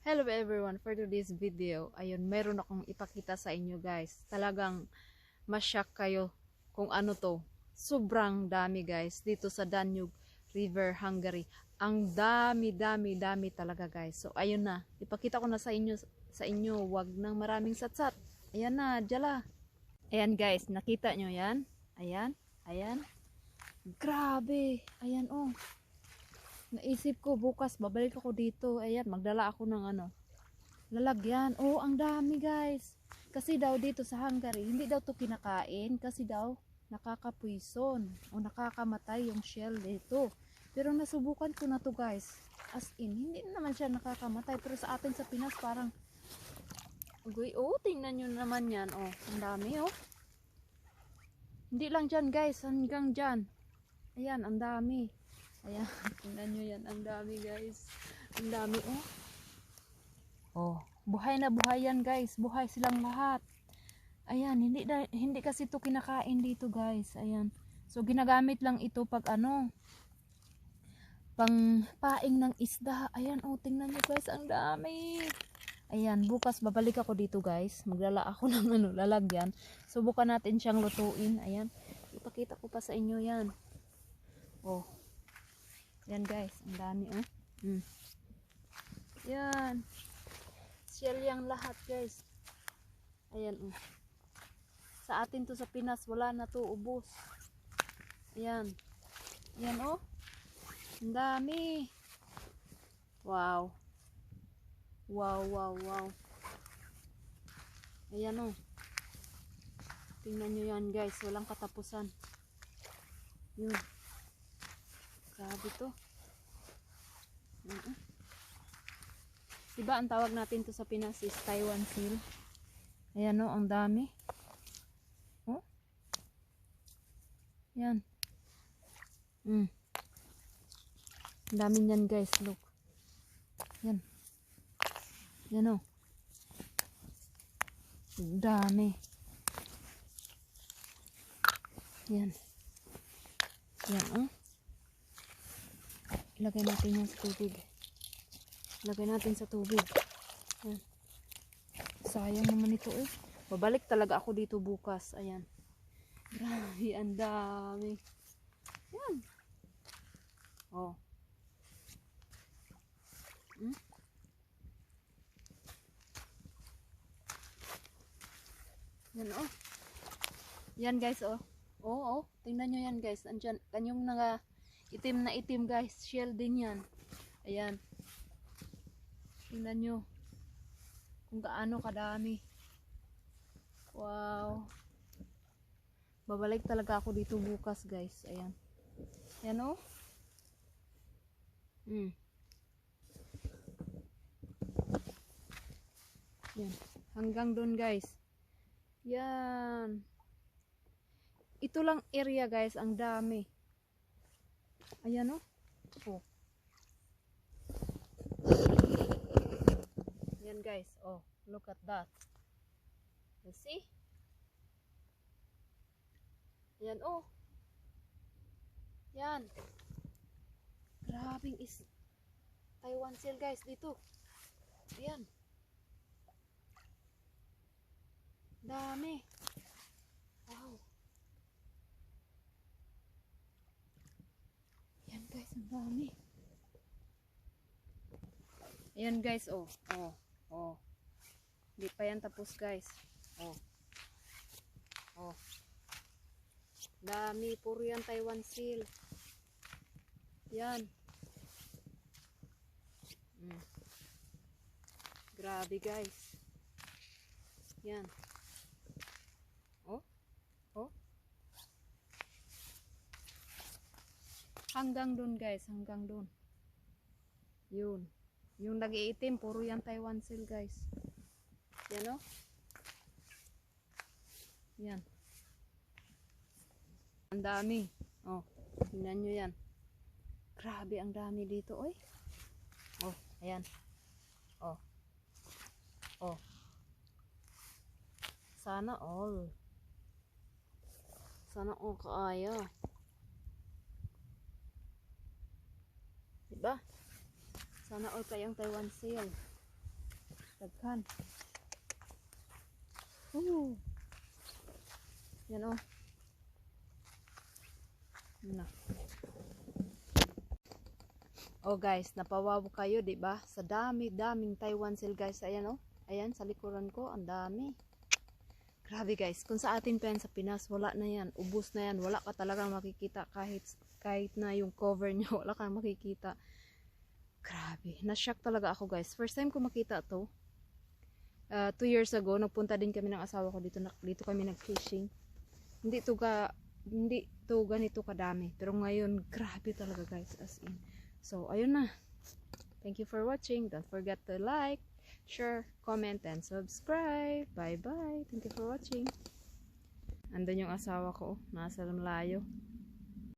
Hello everyone, for today's video, ayun, meron akong ipakita sa inyo guys. Talagang masyak kayo kung ano to. Sobrang dami guys dito sa Danube River, Hungary. Ang dami, dami, dami talaga guys. So ayun na, ipakita ko na sa inyo, sa inyo, wag nang maraming satsat. Ayan na, dyan Ayan guys, nakita nyo yan? Ayan, ayan. Grabe, ayan oh. Naisip ko bukas babalik ako dito. Ayan, magdala ako ng ano. Lalagyan. Oh, ang dami guys. Kasi daw dito sa Hungary, hindi daw to kinakain kasi daw nakakapuison o nakakamatay yung shell dito. Pero nasubukan ko na to guys. As in, hindi naman siya nakakamatay. Pero sa atin sa Pinas parang Uy, oh, tingnan nyo naman yan. Oh, ang dami oh. Hindi lang dyan guys, hanggang dyan. Ayan, ang dami. Ayan, tingnan nyo yan. Ang dami guys. Ang dami oh. Oh, buhay na buhay yan guys. Buhay silang lahat. Ayan, hindi, hindi kasi ito kinakain dito guys. Ayan. So, ginagamit lang ito pag ano, pang paing ng isda. Ayan, oh, tingnan nyo guys. Ang dami. Ayan, bukas babalik ako dito guys. Maglala ako ng ano, lalagyan. Subukan natin siyang lutuin. Ayan. Ipakita ko pa sa inyo yan. Oh. Yan guys, ang dami oh. Mm. Yan. Shell yang lahat guys. Ayan oh. Sa atin to sa Pinas, wala na to, ubos. Ayan. Ayan oh. Ang dami. Wow. Wow, wow, wow. Ayan oh. Tingnan nyo yan guys, walang katapusan. Yun. Grabe to. Diba ang tawag natin to sa Pinas is Taiwan seal. Ayan o, ang dami. Oh. Yan. Mm. Ang dami niyan guys, look. Yan. Yan o. Ang dami. Yan. Yan o. Oh. Ilagay natin yan sa tubig. Ilagay natin sa tubig. Yan. Sayang naman ito eh. Babalik talaga ako dito bukas. Ayan. Grabe, ang dami. Yan. Oh. Hmm? Yan oh. Yan guys oh. Oo, oh, tingnan nyo yan guys. Andyan, kanyong nga itim na itim guys. Shell din yan. Ayan. Tingnan nyo. Kung gaano kadami. Wow. Babalik talaga ako dito bukas guys. Ayan. Ayan oh. Hmm. Yan. Hanggang doon guys. Yan. Ito lang area guys, ang dami. Ayan oh. Oh. Yan guys, oh, look at that. You see? Yan oh. Yan. Grabing is Taiwan seal guys dito. Yan. Dami. Wow. Yan guys, ang dami. Ayan guys, oh. Oh. Oh. Hindi pa yan tapos guys. Oh. Oh. Dami. Puro yan Taiwan seal. Yan. Mm. Grabe guys. Yan. Oh. Oh. Hanggang dun guys. Hanggang dun. Yun. Yung nag-iitim, puro yan Taiwan seal guys. Yan o. Oh. Yan. Ang dami. Oh, tingnan nyo yan. Grabe, ang dami dito, oy. Oh, ayan. Oh. Oh. Sana all. Sana all kaaya. Diba? Sana all kayang Taiwan seal. Daghan. Ooh. Yan oh. Yan na. Oh guys, napawaw kayo, 'di ba? Sa dami-daming Taiwan seal guys. Ayan oh. Ayan sa likuran ko, ang dami. Grabe guys, kung sa atin pa sa Pinas, wala na yan. Ubus na yan. Wala ka talagang makikita kahit kahit na yung cover niya, wala kang makikita. Grabe, na-shock talaga ako guys. First time ko makita to. Uh, two years ago, nagpunta din kami ng asawa ko dito. na- Dito kami nag-fishing. Hindi to ka hindi to ganito kadami. Pero ngayon, grabe talaga guys, as in. So, ayun na. Thank you for watching. Don't forget to like, share, comment, and subscribe. Bye-bye. Thank you for watching. Andun yung asawa ko. Nasa layo.